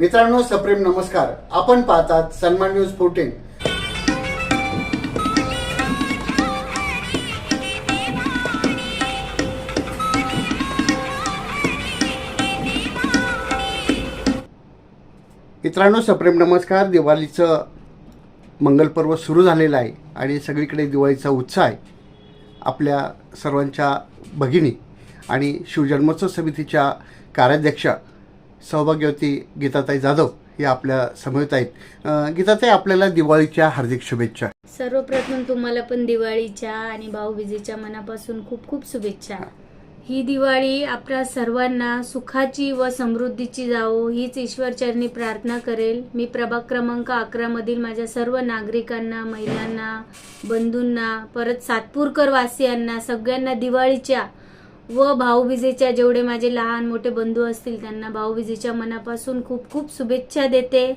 मित्रांनो सप्रेम नमस्कार. आपण पाहतात सन्मान न्यूज फोर्टीन मित्रांनो सप्रेम नमस्कार. दिवाळीचं मंगलपर्व सुरू झालेलं आहे आणि सगळीकडे दिवाळीचा उत्साह आहे. आपल्या सर्वांच्या भगिनी आणि शिवजन्मोत्सव समितीच्या कार्याध्यक्षा सौभाग्यवती गीताताई जाधव हे आपल्या समवेत आहेत. गीताताई आपल्याला दिवाळीच्या हार्दिक शुभेच्छा. सर्वप्रथम तुम्हाला पण दिवाळीच्या आणि भाऊबीजेच्या मनापासून खूप खूप शुभेच्छा. ही. दिवाळी आपल्या सर्वांना सुखाची व समृद्धीची जावो हीच ईश्वरचरणी प्रार्थना करेल. मी प्रभाग क्रमांक अकरा मधील माझ्या सर्व नागरिकांना महिलांना बंधूंना परत सातपूरकर वासियांना सगळ्यांना दिवाळीच्या व भाऊबीजेच्या जेवढे माझे लहान मोठे बंधू असतील त्यांना भाऊबीजेच्या मनापासून खूप खूप शुभेच्छा देते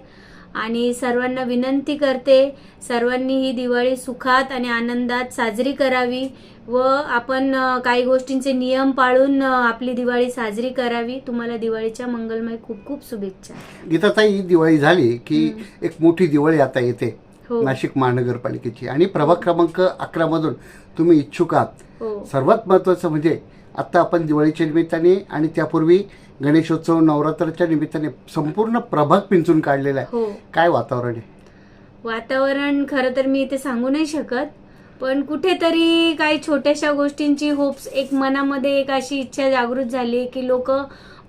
आणि सर्वांना विनंती करते. सर्वांनी ही दिवाळी सुखात आणि आनंदात साजरी करावी व आपण काही गोष्टींचे नियम पाळून आपली दिवाळी साजरी करावी. तुम्हाला दिवाळीच्या मंगलमय खूप खूप शुभेच्छा. गीताताई ही दिवाळी झाली की एक मोठी दिवाळी आता येते हो. नाशिक महानगरपालिकेची. आणि प्रभाग क्रमांक अकरा मधून तुम्ही इच्छुक आहात. हो. सर्वात महत्त्वाचं म्हणजे आत्ता आपण दिवाळीच्या निमित्ताने आणि त्यापूर्वी गणेशोत्सव नवरात्राच्या निमित्ताने संपूर्ण प्रभाग पिंचून काढलेला आहे. हो. काय वातावरण आहे? वातावरण खरं तर मी इथे सांगू नाही शकत पण कुठेतरी काही छोट्याशा गोष्टींची होप्स एक मनामध्ये एक अशी इच्छा जागृत झाली की लोक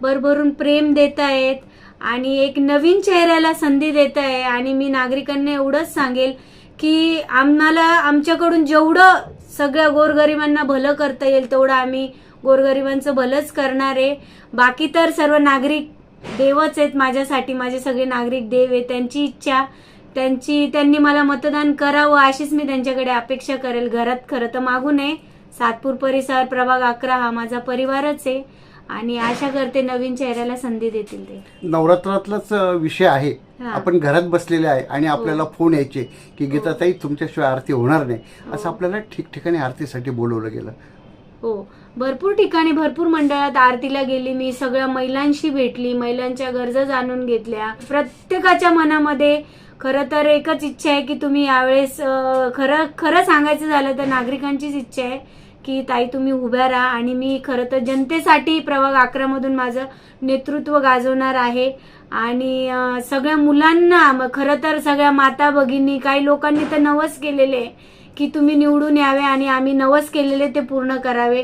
भरभरून प्रेम देत आहेत आणि एक नवीन चेहऱ्याला संधी देत आहे. आणि मी नागरिकांना एवढंच सांगेल की आम्हाला आमच्याकडून जेवढं सगळ्या गोरगरिबांना भलं करता येईल तेवढं आम्ही गोरगरिबांचं भलंच करणार. आहे बाकी तर सर्व नागरिक देवच आहेत माझ्यासाठी. माझे सगळे नागरिक देव आहेत. त्यांची इच्छा त्यांची त्यांनी मला मतदान करावं अशीच मी त्यांच्याकडे अपेक्षा करेल. घरात खरं तर मागू नये. सातपूर परिसर प्रभाग अकरा हा माझा परिवारच आहे. आणि आशा करते नवीन चेहऱ्याला संधी देतील ते. नवरात्रातलाच विषय आहे. हा. आपण घरात बसलेले आहे आणि आपल्याला फोन यायचे की गीताताई तुमच्याशिवाय आरती होणार नाही. असं हो. आपल्याला ठिकठिकाणी आरतीसाठी बोलवलं गेलं. हो. भरपूर ठिकाणी भरपूर मंडळात आरतीला गेली मी सगळ्या महिलांशी भेटली महिलांच्या गरजा जाणून घेतल्या. प्रत्येकाच्या मनामध्ये खरं तर एकच इच्छा आहे की तुम्ही यावेळेस खरं खरं सांगायचं झालं तर नागरिकांचीच इच्छा आहे की ताई तुम्ही उभ्या राहा आणि मी खरं तर जनतेसाठी प्रभाग अकरामधून माझं नेतृत्व गाजवणार आहे. आणि सगळ्या मुलांना मग खरं तर सगळ्या माता भगिनी काही लोकांनी तर नवस केलेले आहे. की तुम्ही निवडून यावे आणि आम्ही नवस केलेले ते पूर्ण करावे.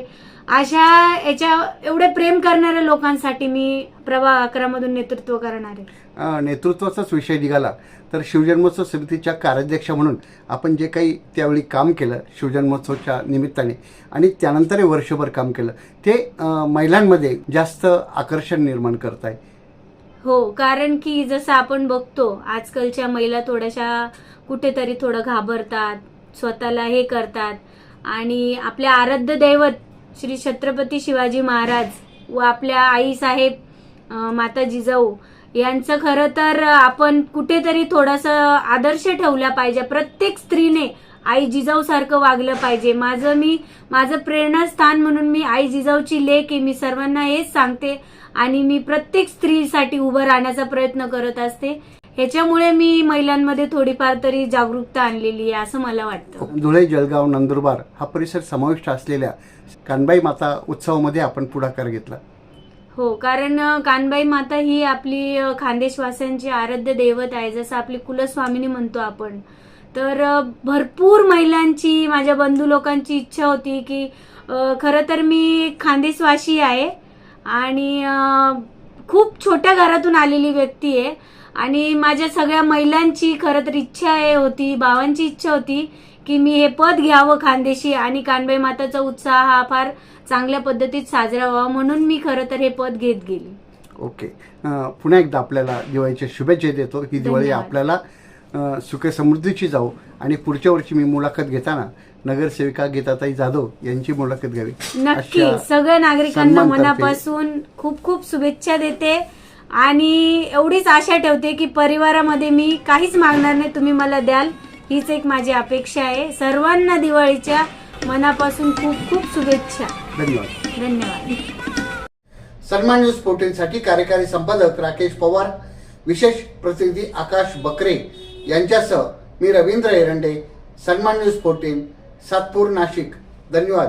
अशा याच्या एवढे प्रेम करणाऱ्या लोकांसाठी मी प्रभाग अकरा मधून नेतृत्व करणार आहे. नेतृत्वाचाच विषय निघाला. तर शिवजन्मोत्सव समितीच्या कार्याध्यक्ष म्हणून आपण जे काही त्यावेळी काम केलं शिवजन्मोत्सवच्या निमित्ताने आणि त्यानंतरही वर्षभर काम केलं ते महिलांमध्ये जास्त आकर्षण निर्माण करत आहे हो कारण की जसं आपण बघतो आजकालच्या महिला थोड्याशा कुठेतरी थोडं घाबरतात स्वतःला हे करतात. आणि आपल्या आराध्य दैवत श्री छत्रपती शिवाजी महाराज व आपल्या आई साहेब माता जिजाऊ यांचं खरं तर आपण कुठेतरी थोडासा आदर्श ठेवला पाहिजे. प्रत्येक स्त्रीने आई जिजाऊ सारखं वागलं पाहिजे. माझं मी माझं प्रेरणास्थान म्हणून मी आई जिजाऊची लेख आहे. मी सर्वांना हेच सांगते आणि मी प्रत्येक स्त्रीसाठी उभं राहण्याचा प्रयत्न करत असते. ह्याच्यामुळे मी महिलांमध्ये थोडीफार तरी जागरूकता आणलेली आहे असं मला वाटतं. धुळे जळगाव नंदुरबार हा परिसर समाविष्ट असलेल्या कानबाई माता उत्सवामध्ये आपण पुढाकार घेतला. हो कारण कानबाई माता ही आपली खानदेशवासियांची आराध्य दैवत आहे जसं आपली कुलस्वामिनी म्हणतो आपण. तर भरपूर महिलांची माझ्या बंधू लोकांची इच्छा होती की खरं तर मी खानदेशवासी आहे आणि खूप छोट्या घरातून आलेली व्यक्ती आहे. आणि माझ्या सगळ्या महिलांची खरं तर इच्छा आहे होती भावांची इच्छा होती की मी हे पद घ्यावं खानदेशी आणि कानबाई माताचा उत्साह हा फार चांगल्या पद्धतीत साजरा व्हावा म्हणून मी खरं तर हे पद घेत गेली. ओके. पुन्हा एकदा आपल्याला दिवाळीच्या शुभेच्छा देतो. ही दिवाळी. आपल्याला सुख समृद्धीची जाऊ आणि पुढच्या वर्षी मी मुलाखत घेताना नगरसेविका गीताताई जाधव यांची मुलाखत घ्यावी. नक्की. सगळ्या नागरिकांना मनापासून खूप खूप शुभेच्छा देते. आणि एवढीच आशा ठेवते की परिवारामध्ये मी काहीच मागणार नाही. तुम्ही मला द्याल. हीच एक माझी अपेक्षा आहे. सर्वांना दिवाळीच्या मनापासून खूप खूप शुभेच्छा. धन्यवाद. धन्यवाद. सन्मान न्यूज फोर्टीनसाठी कार्यकारी संपादक राकेश पवार विशेष प्रतिनिधी आकाश बकरे यांच्यासह मी रवींद्र एरंडे सन्मान न्यूज फोर्टीन सातपूर नाशिक. धन्यवाद.